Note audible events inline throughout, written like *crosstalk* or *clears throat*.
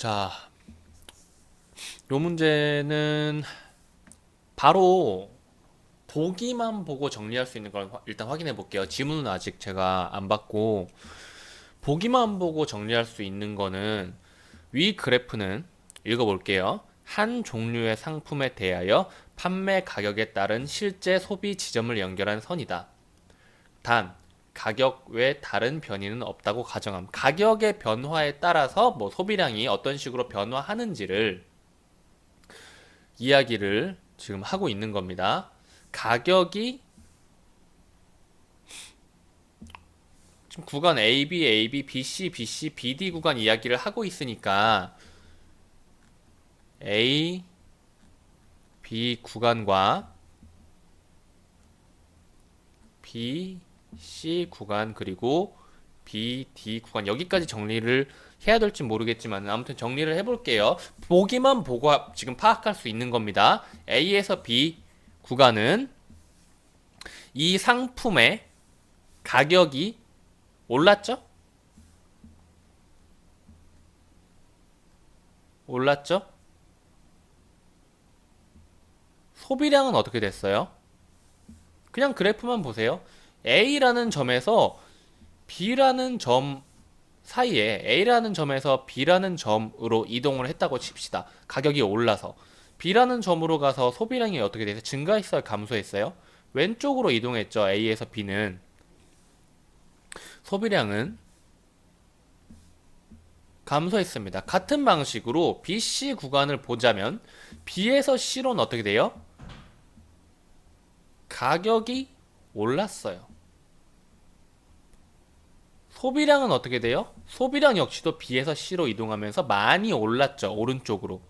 자, 요 문제는 바로 보기만 보고 정리할 수 있는 걸 화- 일단 확인해 볼게요. 지문은 아직 제가 안 받고 보기만 보고 정리할 수 있는 거는 위 그래프는 읽어 볼게요. 한 종류의 상품에 대하여 판매 가격에 따른 실제 소비 지점을 연결한 선이다. 단, 가격 외 다른 변이는 없다고 가정함. 가격의 변화에 따라서 뭐 소비량이 어떤 식으로 변화하는지를 이야기를 지금 하고 있는 겁니다. 가격이 지금 구간 AB, AB, BC, BC, BD 구간 이야기를 하고 있으니까 A, B 구간과 B, C 구간 그리고 B, D 구간 여기까지 정리를 해야 될지 모르겠지만 아무튼 정리를 해볼게요. 보기만 보고 지금 파악할 수 있는 겁니다. A에서 B 구간은 이 상품의 가격이 올랐죠? 올랐죠? 소비량은 어떻게 됐어요? 그냥 그래프만 보세요. A라는 점에서 B라는 점 사이에 A라는 점에서 B라는 점으로 이동을 했다고 칩시다. 가격이 올라서 B라는 점으로 가서 소비량이 어떻게 돼서 증가했어요? 감소했어요? 왼쪽으로 이동했죠. A에서 B는 소비량은 감소했습니다. 같은 방식으로 BC 구간을 보자면 B에서 C로는 어떻게 돼요? 가격이 올랐어요. 소비량은 어떻게 돼요? 소비량 역시도 B에서 C로 이동하면서 많이 올랐죠. 오른쪽으로.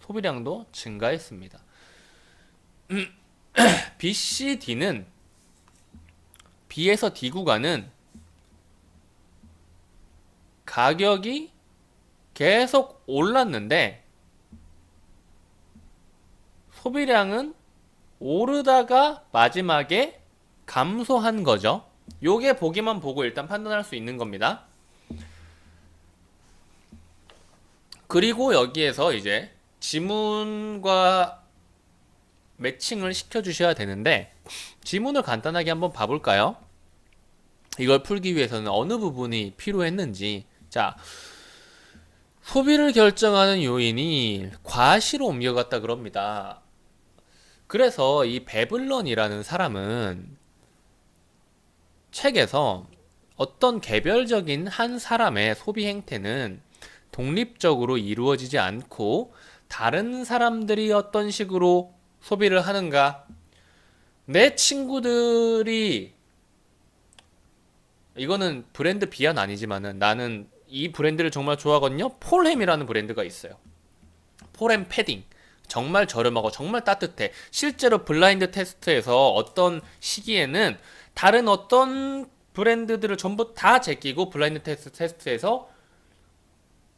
소비량도 증가했습니다. *clears throat* B, C, D는 B에서 D 구간은 가격이 계속 올랐는데 소비량은 오르다가 마지막에 감소한 거죠. 요게 보기만 보고 일단 판단할 수 있는 겁니다. 그리고 여기에서 이제 지문과 매칭을 시켜주셔야 되는데 지문을 간단하게 한번 봐볼까요? 이걸 풀기 위해서는 어느 부분이 필요했는지 자 소비를 결정하는 요인이 과시로 옮겨갔다 그럽니다. 그래서 이 베블런이라는 사람은 책에서 어떤 개별적인 한 사람의 소비 행태는 독립적으로 이루어지지 않고 다른 사람들이 어떤 식으로 소비를 하는가? 내 친구들이 이거는 브랜드 비하는 아니지만은 나는 이 브랜드를 정말 좋아하거든요. 폴햄이라는 브랜드가 있어요. 폴햄 패딩. 정말 저렴하고 정말 따뜻해. 실제로 블라인드 테스트에서 어떤 시기에는 다른 어떤 브랜드들을 전부 다 제끼고 블라인드 테스트 테스트 에서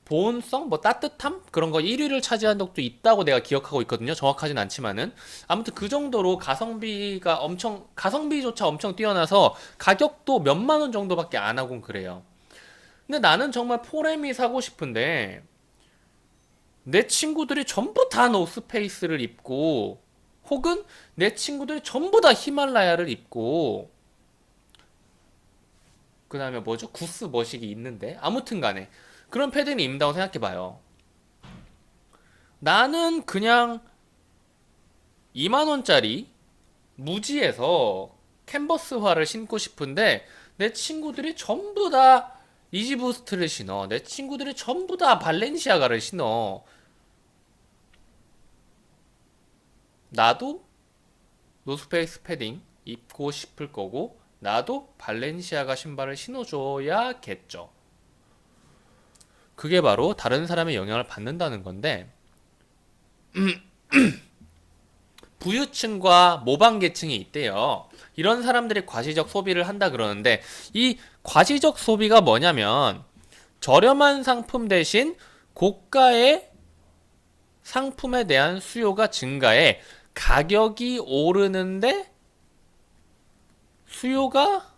보온성, 뭐 따뜻함 그런 거 1위를 차지한 적도 있다고 내가 기억하고 있거든요. 정확하진 않지만은 아무튼 그 정도로 가성비가 엄청 가성비조차 엄청 뛰어나서 가격도 몇만 원 정도밖에 안 하곤 그래요. 근데 나는 정말 포렘이 사고 싶은데 내 친구들이 전부 다 노스페이스를 입고 혹은 내 친구들이 전부 다 히말라야를 입고 그 다음에 뭐죠? 구스 머시기 있는데 아무튼 간에 그런 패딩을 입는다고 생각해봐요. 나는 그냥 2만원짜리 무지에서 캔버스화를 신고 싶은데 내 친구들이 전부 다 이지부스트를 신어. 내 친구들이 전부 다 발렌시아가를 신어. 나도 노스페이스 패딩 입고 싶을 거고 나도 발렌시아가 신발을 신어줘야겠죠. 그게 바로 다른 사람의 영향을 받는다는 건데 *clears throat* 부유층과 모방계층이 있대요. 이런 사람들이 과시적 소비를 한다 그러는데 이 과시적 소비가 뭐냐면 저렴한 상품 대신 고가의 상품에 대한 수요가 증가해 가격이 오르는데 수요가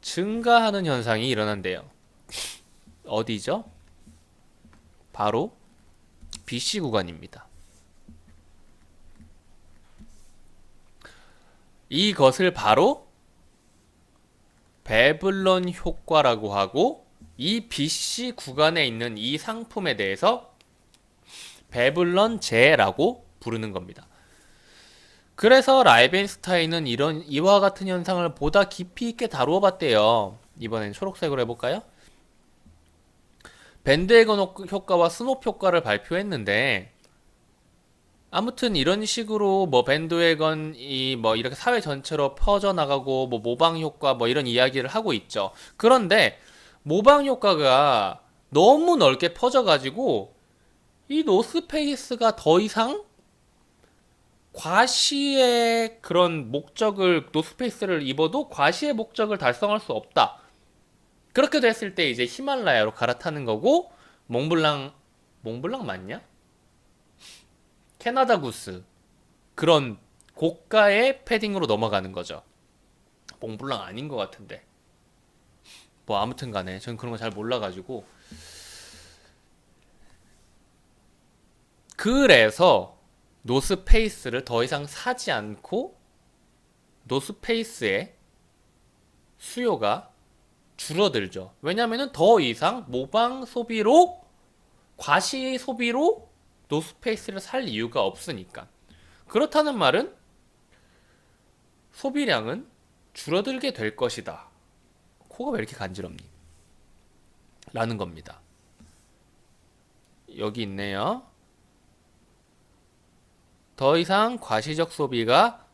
증가하는 현상이 일어난대요. 어디죠? 바로 BC 구간입니다. 이것을 바로 베블런 효과라고 하고 이 BC 구간에 있는 이 상품에 대해서 베블런 재라고 부르는 겁니다. 그래서 라이벤스타인은 이런 이와 같은 현상을 보다 깊이 있게 다루어 봤대요. 이번엔 초록색으로 해볼까요? 밴드웨건 효- 효과와 스노프 효과를 발표했는데 아무튼 이런 식으로 뭐 밴드웨건 이 뭐 이렇게 사회 전체로 퍼져 나가고 뭐 모방 효과 뭐 이런 이야기를 하고 있죠. 그런데 모방 효과가 너무 넓게 퍼져 가지고 이 노스페이스가 더 이상 과시의 그런 목적을 노스페이스를 입어도 과시의 목적을 달성할 수 없다. 그렇게 됐을 때 이제 히말라야로 갈아타는 거고 몽블랑 몽블랑 맞냐? 캐나다 구스 그런 고가의 패딩으로 넘어가는 거죠. 몽블랑 아닌 것 같은데. 뭐 아무튼 간에 전 그런 거 잘 몰라가지고 그래서 노스페이스를 더 이상 사지 않고 노스페이스의 수요가 줄어들죠. 왜냐면은 더 이상 모방 소비로 과시 소비로 노스페이스를 살 이유가 없으니까. 그렇다는 말은 소비량은 줄어들게 될 것이다. 코가 왜 이렇게 간지럽니? 라는 겁니다. 여기 있네요. 더 이상 과시적 소비가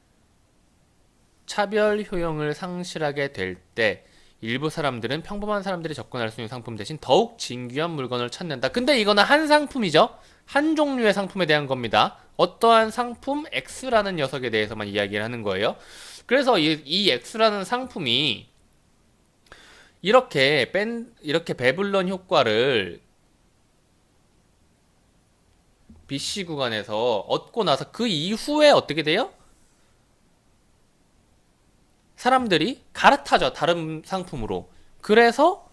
차별 효용을 상실하게 될 때 일부 사람들은 평범한 사람들이 접근할 수 있는 상품 대신 더욱 진귀한 물건을 찾는다. 근데 이거는 한 상품이죠. 한 종류의 상품에 대한 겁니다. 어떠한 상품 X라는 녀석에 대해서만 이야기를 하는 거예요. 그래서 이, 이 X라는 상품이 이렇게 뺀 이렇게 배블런 효과를 BC 구간에서 얻고 나서 그 이후에 어떻게 돼요? 사람들이 갈아타죠. 다른 상품으로. 그래서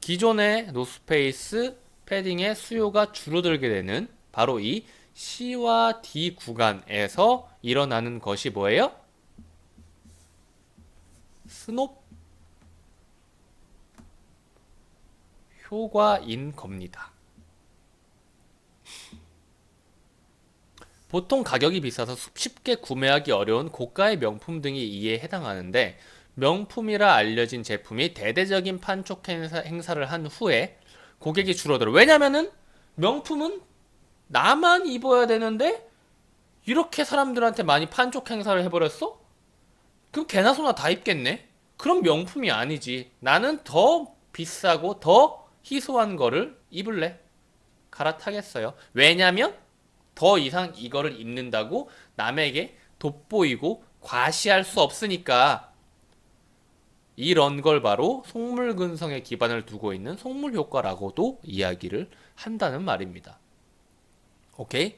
기존의 노스페이스 패딩의 수요가 줄어들게 되는 바로 이 C와 D 구간에서 일어나는 것이 뭐예요? 스놉 효과인 겁니다. 보통 가격이 비싸서 쉽게 구매하기 어려운 고가의 명품 등이 이에 해당하는데 명품이라 알려진 제품이 대대적인 판촉 행사, 행사 를 한 후에 고객이 줄어들어. 왜냐면은 명품은 나만 입어야 되는데 이렇게 사람들한테 많이 판촉 행사를 해버렸어? 그럼 개나 소나 다 입겠네? 그럼 명품이 아니지. 나는 더 비싸고 더 희소한 거를 입을래. 갈아타겠어요. 왜냐면 더 이상 이거를 입는다고 남에게 돋보이고 과시할 수 없으니까 이런 걸 바로 속물 근성에 기반을 두고 있는 속물 효과라고도 이야기를 한다는 말입니다. 오케이?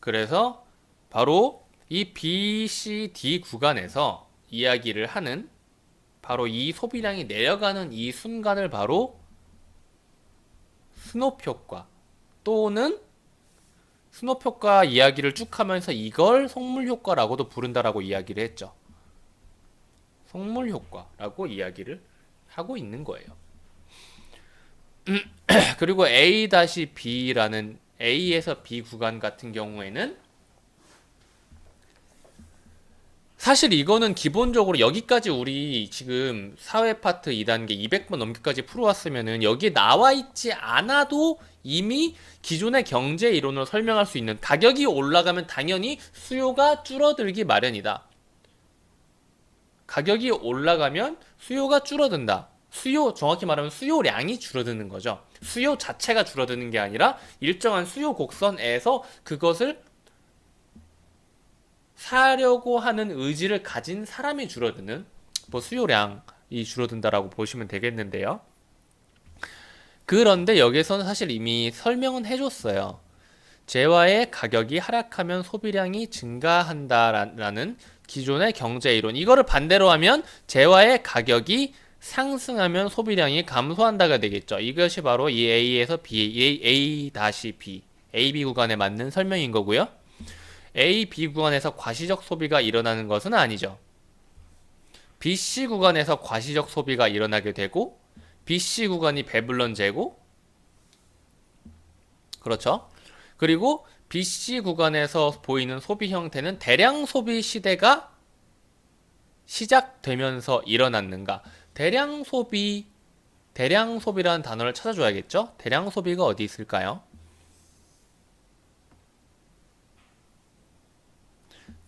그래서 바로 이 BCD 구간에서 이야기를 하는 바로 이 소비량이 내려가는 이 순간을 바로 스노프 효과 또는 스노프 효과 이야기를 쭉 하면서 이걸 속물 효과라고도 부른다라고 이야기를 했죠. 속물 효과라고 이야기를 하고 있는 거예요. *clears throat* 그리고 A-B라는 A에서 B 구간 같은 경우에는 사실 이거는 기본적으로 여기까지 우리 지금 사회 파트 2단계 200번 넘기까지 풀어왔으면은 여기에 나와 있지 않아도 이미 기존의 경제 이론으로 설명할 수 있는 가격이 올라가면 당연히 수요가 줄어들기 마련이다. 가격이 올라가면 수요가 줄어든다. 수요, 정확히 말하면 수요량이 줄어드는 거죠. 수요 자체가 줄어드는 게 아니라 일정한 수요 곡선에서 그것을 사려고 하는 의지를 가진 사람이 줄어드는 뭐 수요량이 줄어든다라고 보시면 되겠는데요. 그런데 여기서는 사실 이미 설명은 해줬어요. 재화의 가격이 하락하면 소비량이 증가한다라는 기존의 경제 이론. 이거를 반대로 하면 재화의 가격이 상승하면 소비량이 감소한다가 되겠죠. 이것이 바로 이 A에서 B, A, A 다시 B, AB 구간에 맞는 설명인 거고요. A, B 구간에서 과시적 소비가 일어나는 것은 아니죠. BC 구간에서 과시적 소비가 일어나게 되고 BC 구간이 배불런 재고 그렇죠. 그리고 BC 구간에서 보이는 소비 형태는 대량 소비 시대가 시작되면서 일어났는가? 대량 소비, 대량 소비라는 단어를 찾아줘야겠죠? 대량 소비가 어디 있을까요?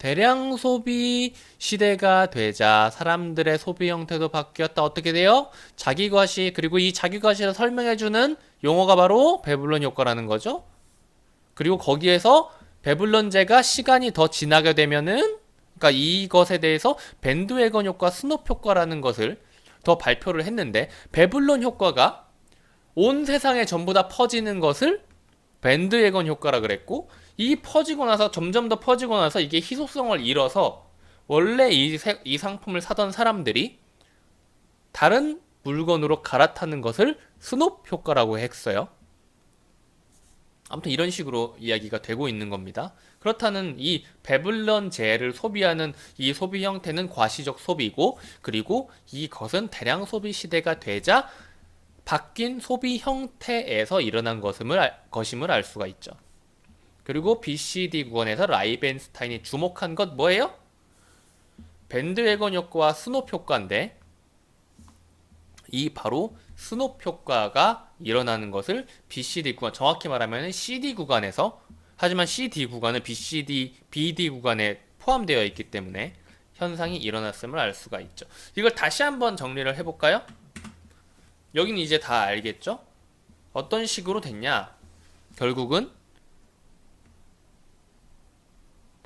대량 소비 시대가 되자 사람들의 소비 형태도 바뀌었다. 어떻게 돼요? 자기 과시, 그리고 이 자기 과시를 설명해 주는 용어가 바로 배불런 효과라는 거죠. 그리고 거기에서 배불런제가 시간이 더 지나게 되면은 그러니까 이것에 대해서 밴드웨건 효과, 스노프 효과라는 것을 더 발표를 했는데 배불런 효과가 온 세상에 전부 다 퍼지는 것을 밴드웨건 효과라 그랬고 이 퍼지고 나서 점점 더 퍼지고 나서 이게 희소성을 잃어서 원래 이, 세- 이 상품을 사던 사람들이 다른 물건으로 갈아타는 것을 스노프 효과라고 했어요. 아무튼 이런 식으로 이야기가 되고 있는 겁니다. 그렇다는 이 배불런 재를 소비하는 이 소비 형태는 과시적 소비고 그리고 이것은 대량 소비 시대가 되자 바뀐 소비 형태에서 일어난 것임을 알, 것임을 알 수가 있죠. 그리고 BCD 구간에서 라이벤스타인이 주목한 것 뭐예요? 밴드웨건 효과와 스노프 효과인데 이 바로 스노프 효과가 일어나는 것을 BCD 구간, 정확히 말하면 CD 구간에서 하지만 CD 구간은 BCD, BD 구간에 포함되어 있기 때문에 현상이 일어났음을 알 수가 있죠. 이걸 다시 한번 정리를 해볼까요? 여기는 이제 다 알겠죠? 어떤 식으로 됐냐? 결국은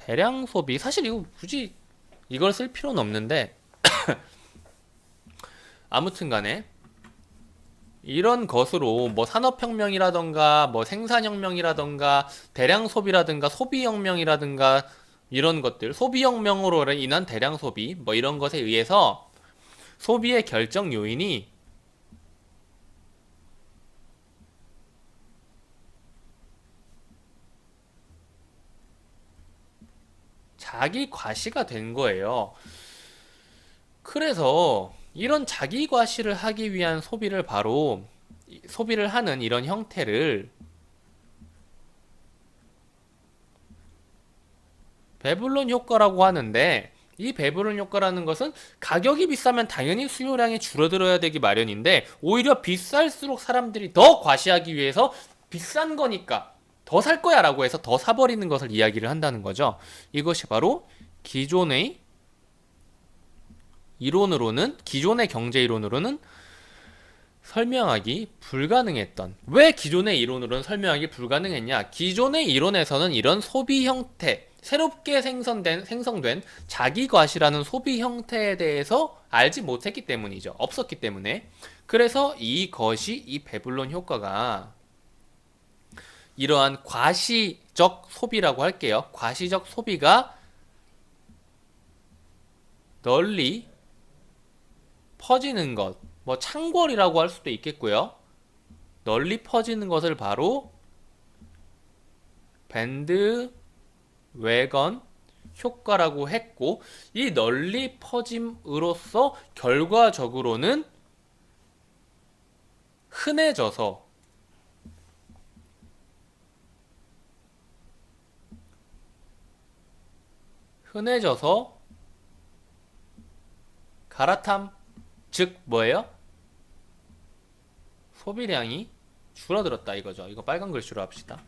대량 소비 사실 이거 굳이 이걸 쓸 필요는 없는데 *coughs* 아무튼 간에 이런 것으로 뭐 산업혁명이라던가 뭐 생산혁명이라던가 대량 소비라든가 소비혁명이라든가 이런 것들 소비혁명으로 인한 대량 소비 뭐 이런 것에 의해서 소비의 결정 요인이 자기 과시가 된 거예요. 그래서 이런 자기 과시를 하기 위한 소비를 바로 이- 소비를 하는 이런 형태를 배불론 효과라고 하는데 이 배불론 효과라는 것은 가격이 비싸면 당연히 수요량이 줄어들어야 되기 마련인데 오히려 비쌀수록 사람들이 더 과시하기 위해서 비싼 거니까 더 살 거야 라고 해서 더 사버리는 것을 이야기를 한다는 거죠. 이것이 바로 기존의 이론으로는 기존의 경제 이론으로는 설명하기 불가능했던 왜 기존의 이론으로는 설명하기 불가능했냐? 기존의 이론에서는 이런 소비 형태 새롭게 생성된 생성된 자기 과시라는 소비 형태에 대해서 알지 못했기 때문이죠. 없었기 때문에 그래서 이것이 이 배불론 효과가 이러한 과시적 소비라고 할게요. 과시적 소비가 널리 퍼지는 것, 뭐 창궐이라고 할 수도 있겠고요. 널리 퍼지는 것을 바로 밴드 웨건 효과라고 했고 이 널리 퍼짐으로써 결과적으로는 흔해져서 흔해져서 갈아탐 즉 뭐예요? 소비량이 줄어들었다 이거죠. 이거 빨간 글씨로 합시다.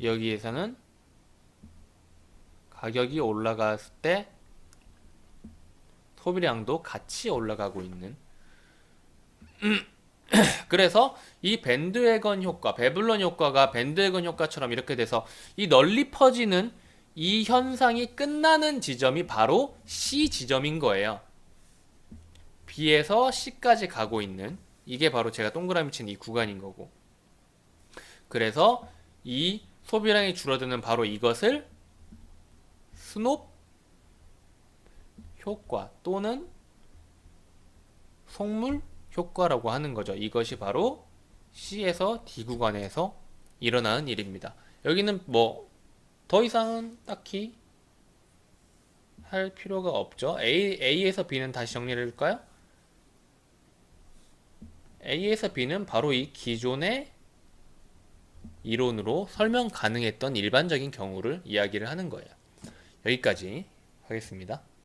여기에서는 가격이 올라갔을 때 소비량도 같이 올라가고 있는 *clears throat* 그래서 이 밴드웨건 효과, 배블론 효과가 밴드웨건 효과처럼 이렇게 돼서 이 널리 퍼지는 이 현상이 끝나는 지점이 바로 C 지점인 거예요. B에서 C까지 가고 있는 이게 바로 제가 동그라미 친 이 구간인 거고. 그래서 이 소비량이 줄어드는 바로 이것을 스노프 효과 또는 속물 효과라고 하는 거죠. 이것이 바로 C에서 D 구간에서 일어나는 일입니다. 여기는 뭐 더 이상은 딱히 할 필요가 없죠. A, A에서 B는 다시 정리를 해줄까요? A에서 B는 바로 이 기존의 이론으로 설명 가능했던 일반적인 경우를 이야기를 하는 거예요. 여기까지 하겠습니다.